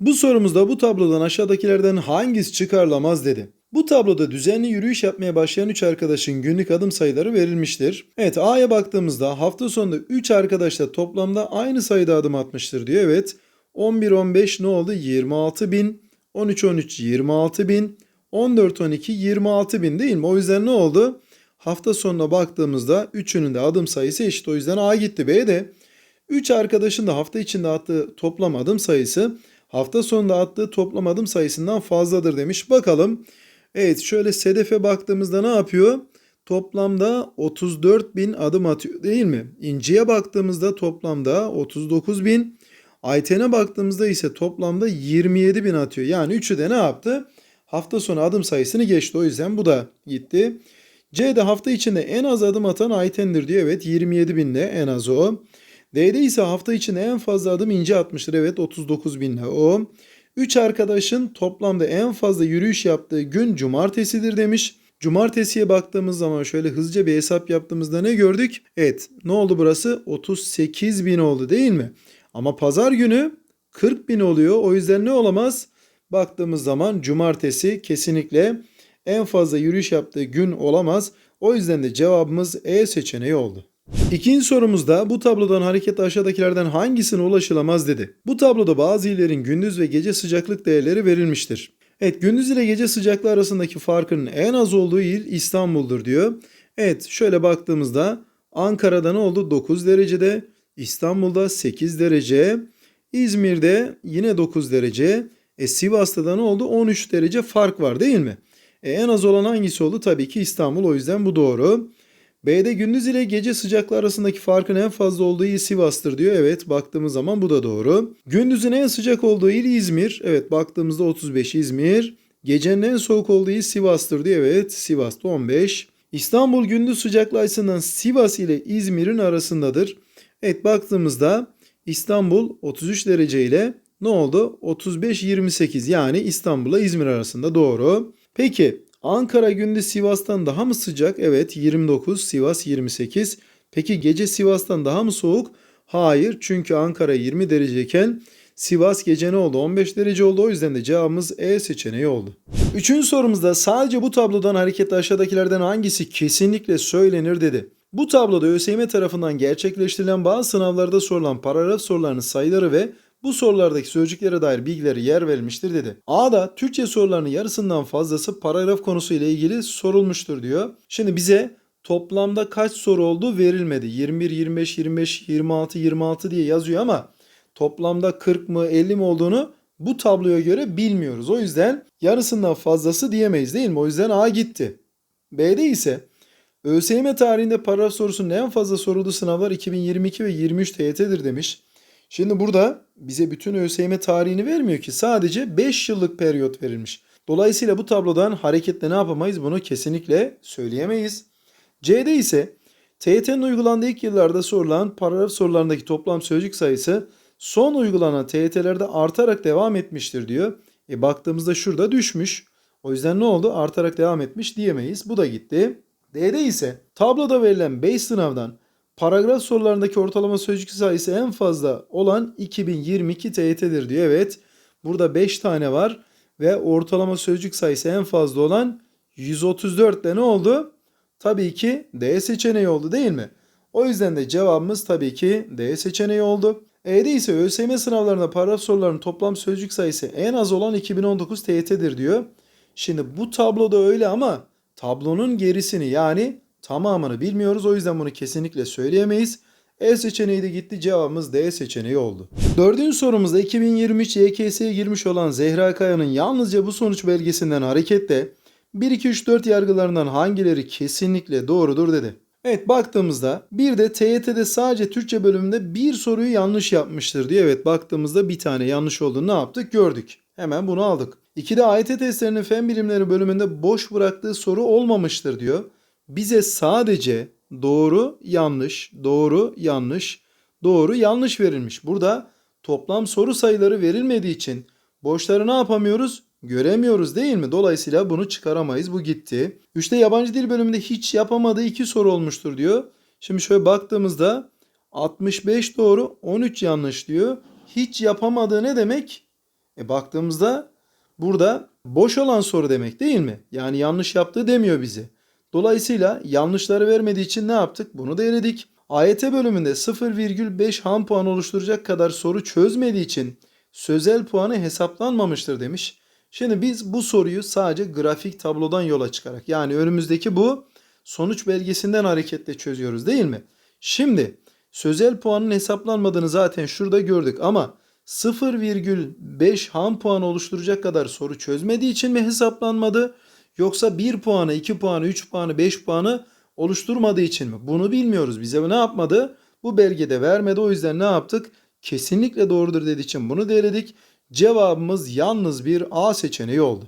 Bu sorumuzda bu tablodan aşağıdakilerden hangisi çıkarılamaz dedi. Bu tabloda düzenli yürüyüş yapmaya başlayan 3 arkadaşın günlük adım sayıları verilmiştir. Evet A'ya baktığımızda hafta sonunda 3 arkadaş da toplamda aynı sayıda adım atmıştır diyor. Evet 11 15 ne oldu? 26 bin. 13 13 26 bin. 14 12 26 bin değil mi? O yüzden ne oldu? Hafta sonuna baktığımızda üçünün de adım sayısı eşit. O yüzden A gitti. B de 3 arkadaşın da hafta içinde attığı toplam adım sayısı hafta sonunda attığı toplam adım sayısından fazladır demiş. Bakalım. Evet şöyle Sedef'e baktığımızda ne yapıyor? Toplamda 34 bin adım atıyor değil mi? İnci'ye baktığımızda toplamda 39 bin. Ayten'e baktığımızda ise toplamda 27 bin atıyor. Yani üçü de ne yaptı? Hafta sonu adım sayısını geçti. O yüzden bu da gitti. C'de hafta içinde en az adım atan Ayten'dir diyor. Evet 27 binle en az o. D'de ise hafta içinde en fazla adım ince atmıştır. Evet 39 binle o. 3 arkadaşın toplamda en fazla yürüyüş yaptığı gün cumartesidir demiş. Cumartesiye baktığımız zaman şöyle hızlıca bir hesap yaptığımızda ne gördük? Evet ne oldu burası? 38 bin oldu değil mi? Ama pazar günü 40 bin oluyor. O yüzden ne olamaz? Baktığımız zaman cumartesi kesinlikle en fazla yürüyüş yaptığı gün olamaz. O yüzden de cevabımız E seçeneği oldu. İkinci sorumuzda bu tablodan hareketle aşağıdakilerden hangisine ulaşılamaz dedi. Bu tabloda bazı illerin gündüz ve gece sıcaklık değerleri verilmiştir. Evet gündüz ile gece sıcaklığı arasındaki farkın en az olduğu il İstanbul'dur diyor. Evet şöyle baktığımızda Ankara'da ne oldu? 9 derecede, İstanbul'da 8 derece, İzmir'de yine 9 derece, e Sivas'ta da ne oldu? 13 derece fark var değil mi? E, en az olan hangisi oldu? Tabii ki İstanbul o yüzden bu doğru. B'de gündüz ile gece sıcaklığı arasındaki farkın en fazla olduğu il Sivas'tır diyor. Evet baktığımız zaman bu da doğru. Gündüzün en sıcak olduğu il İzmir. Evet baktığımızda 35 İzmir. Gecenin en soğuk olduğu il Sivas'tır diyor. Evet Sivas'ta 15. İstanbul gündüz sıcaklığı açısından Sivas ile İzmir'in arasındadır. Evet baktığımızda İstanbul 33 derece ile ne oldu? 35-28 yani İstanbul'la İzmir arasında doğru. Peki Ankara gündüz Sivas'tan daha mı sıcak? Evet 29, Sivas 28. Peki gece Sivas'tan daha mı soğuk? Hayır çünkü Ankara 20 dereceyken Sivas gece ne oldu? 15 derece oldu. O yüzden de cevabımız E seçeneği oldu. Üçüncü sorumuzda sadece bu tablodan hareketle aşağıdakilerden hangisi kesinlikle söylenir dedi. Bu tabloda ÖSYM tarafından gerçekleştirilen bazı sınavlarda sorulan paragraf sorularının sayıları ve bu sorulardaki sözcüklere dair bilgileri yer verilmiştir dedi. A'da Türkçe sorularının yarısından fazlası paragraf konusu ile ilgili sorulmuştur diyor. Şimdi bize toplamda kaç soru olduğu verilmedi. 21, 25, 25, 26, 26 diye yazıyor ama toplamda 40 mı 50 mi olduğunu bu tabloya göre bilmiyoruz. O yüzden yarısından fazlası diyemeyiz değil mi? O yüzden A gitti. B'de ise ÖSYM tarihinde paragraf sorusunun en fazla sorulduğu sınavlar 2022 ve 23 TYT'dir demiş. Şimdi burada bize bütün ÖSYM tarihini vermiyor ki sadece 5 yıllık periyot verilmiş. Dolayısıyla bu tablodan hareketle ne yapamayız bunu kesinlikle söyleyemeyiz. C'de ise TYT'nin uygulandığı ilk yıllarda sorulan paragraf sorularındaki toplam sözcük sayısı son uygulanan TYT'lerde artarak devam etmiştir diyor. E baktığımızda şurada düşmüş. O yüzden ne oldu? Artarak devam etmiş diyemeyiz. Bu da gitti. D'de ise tabloda verilen 5 sınavdan paragraf sorularındaki ortalama sözcük sayısı en fazla olan 2022 TYT'dir diyor. Evet burada 5 tane var ve ortalama sözcük sayısı en fazla olan 134 de ne oldu? Tabii ki D seçeneği oldu değil mi? O yüzden de cevabımız tabii ki D seçeneği oldu. E'de ise ÖSYM sınavlarında paragraf sorularının toplam sözcük sayısı en az olan 2019 TYT'dir diyor. Şimdi bu tabloda öyle ama tablonun gerisini yani tamamını bilmiyoruz. O yüzden bunu kesinlikle söyleyemeyiz. E seçeneği de gitti. Cevabımız D seçeneği oldu. Dördüncü sorumuzda 2023 YKS'ye girmiş olan Zehra Kaya'nın yalnızca bu sonuç belgesinden hareketle 1, 2, 3, 4 yargılarından hangileri kesinlikle doğrudur dedi. Evet baktığımızda bir de TYT'de sadece Türkçe bölümünde bir soruyu yanlış yapmıştır diye evet baktığımızda bir tane yanlış olduğunu ne yaptık gördük. Hemen bunu aldık. İkide AYT testlerinin fen bilimleri bölümünde boş bıraktığı soru olmamıştır diyor. Bize sadece doğru yanlış, doğru yanlış, doğru yanlış verilmiş. Burada toplam soru sayıları verilmediği için boşları ne yapamıyoruz? Göremiyoruz değil mi? Dolayısıyla bunu çıkaramayız. Bu gitti. 3'te yabancı dil bölümünde hiç yapamadığı iki soru olmuştur diyor. Şimdi şöyle baktığımızda 65 doğru 13 yanlış diyor. Hiç yapamadığı ne demek? E baktığımızda burada boş olan soru demek değil mi? Yani yanlış yaptığı demiyor bize. Dolayısıyla yanlışları vermediği için ne yaptık? Bunu da eledik. AYT bölümünde 0,5 ham puan oluşturacak kadar soru çözmediği için sözel puanı hesaplanmamıştır demiş. Şimdi biz bu soruyu sadece grafik tablodan yola çıkarak yani önümüzdeki bu sonuç belgesinden hareketle çözüyoruz değil mi? Şimdi sözel puanın hesaplanmadığını zaten şurada gördük ama 0,5 ham puan oluşturacak kadar soru çözmediği için mi hesaplanmadı? Yoksa 1 puanı, 2 puanı, 3 puanı, 5 puanı oluşturmadığı için mi? Bunu bilmiyoruz. Bize ne yapmadı? Bu belgede vermedi. O yüzden ne yaptık? Kesinlikle doğrudur dediği için bunu da eledik. Cevabımız yalnız bir A seçeneği oldu.